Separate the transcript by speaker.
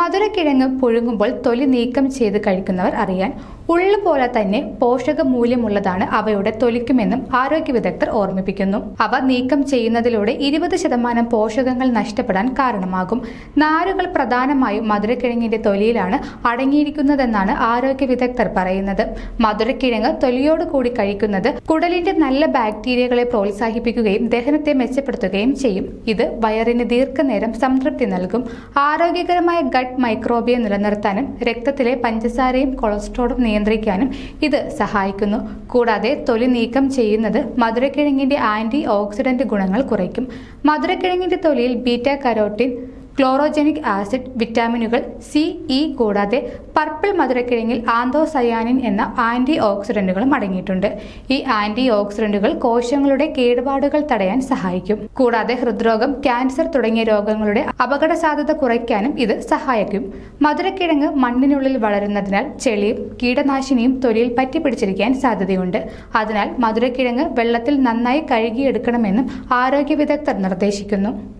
Speaker 1: മധുരക്കിഴങ്ങ് പുഴുങ്ങുമ്പോൾ തൊലി നീക്കം ചെയ്ത് കഴിക്കുന്നവർ അറിയാൻ ഉള്ളു പോലെ തന്നെ പോഷക മൂല്യമുള്ളതാണ് അവയുടെ തൊലിക്കുമെന്നും ആരോഗ്യ വിദഗ്ധർ ഓർമ്മിപ്പിക്കുന്നു. അവ നീക്കം ചെയ്യുന്നതിലൂടെ ഇരുപത് ശതമാനം പോഷകങ്ങൾ നഷ്ടപ്പെടാൻ കാരണമാകും. നാരുകൾ പ്രധാനമായും മധുരക്കിഴങ്ങിന്റെ തൊലിയിലാണ് അടങ്ങിയിരിക്കുന്നതെന്നാണ് ആരോഗ്യ വിദഗ്ധർ പറയുന്നത്. മധുരക്കിഴങ്ങ് തൊലിയോട് കൂടി കഴിക്കുന്നത് കുടലിന്റെ നല്ല ബാക്ടീരിയകളെ പ്രോത്സാഹിപ്പിക്കുകയും ദഹനത്തെ മെച്ചപ്പെടുത്തുകയും ചെയ്യും. ഇത് വയറിന് ദീർഘനേരം സംതൃപ്തി നൽകും. ആരോഗ്യകരമായ ഗട്ട് മൈക്രോബിയ നിലനിർത്താനും രക്തത്തിലെ പഞ്ചസാരയും കൊളസ്ട്രോളും നിയന്ത്രിക്കാനും ഇത് സഹായിക്കുന്നു. കൂടാതെ തൊലി നീക്കം ചെയ്യുന്നത് മധുരക്കിഴങ്ങിന്റെ ആന്റി ഓക്സിഡന്റ് ഗുണങ്ങൾ കുറയ്ക്കും. മധുരക്കിഴങ്ങിന്റെ തൊലിയിൽ ബീറ്റ കരോട്ടിൻ ക്ലോറോജനിക് ആസിഡ് വിറ്റാമിനുകൾ സി ഇ കൂടാതെ പർപ്പിൾ മധുരക്കിഴങ്ങിൽ ആന്തോസയാനിൻ എന്ന ആന്റി ഓക്സിഡന്റുകളും അടങ്ങിയിട്ടുണ്ട്. ഈ ആന്റി ഓക്സിഡന്റുകൾ കോശങ്ങളുടെ കേടുപാടുകൾ തടയാൻ സഹായിക്കും. കൂടാതെ ഹൃദ്രോഗം ക്യാൻസർ തുടങ്ങിയ രോഗങ്ങളുടെ അപകട സാധ്യത കുറയ്ക്കാനും ഇത് സഹായിക്കും. മധുരക്കിഴങ്ങ് മണ്ണിനുള്ളിൽ വളരുന്നതിനാൽ ചെളിയും കീടനാശിനിയും തൊലിയിൽ പറ്റിപ്പിടിച്ചിരിക്കാൻ സാധ്യതയുണ്ട്. അതിനാൽ മധുരക്കിഴങ്ങ് വെള്ളത്തിൽ നന്നായി കഴുകിയെടുക്കണമെന്നും ആരോഗ്യ വിദഗ്ധർ നിർദ്ദേശിക്കുന്നു.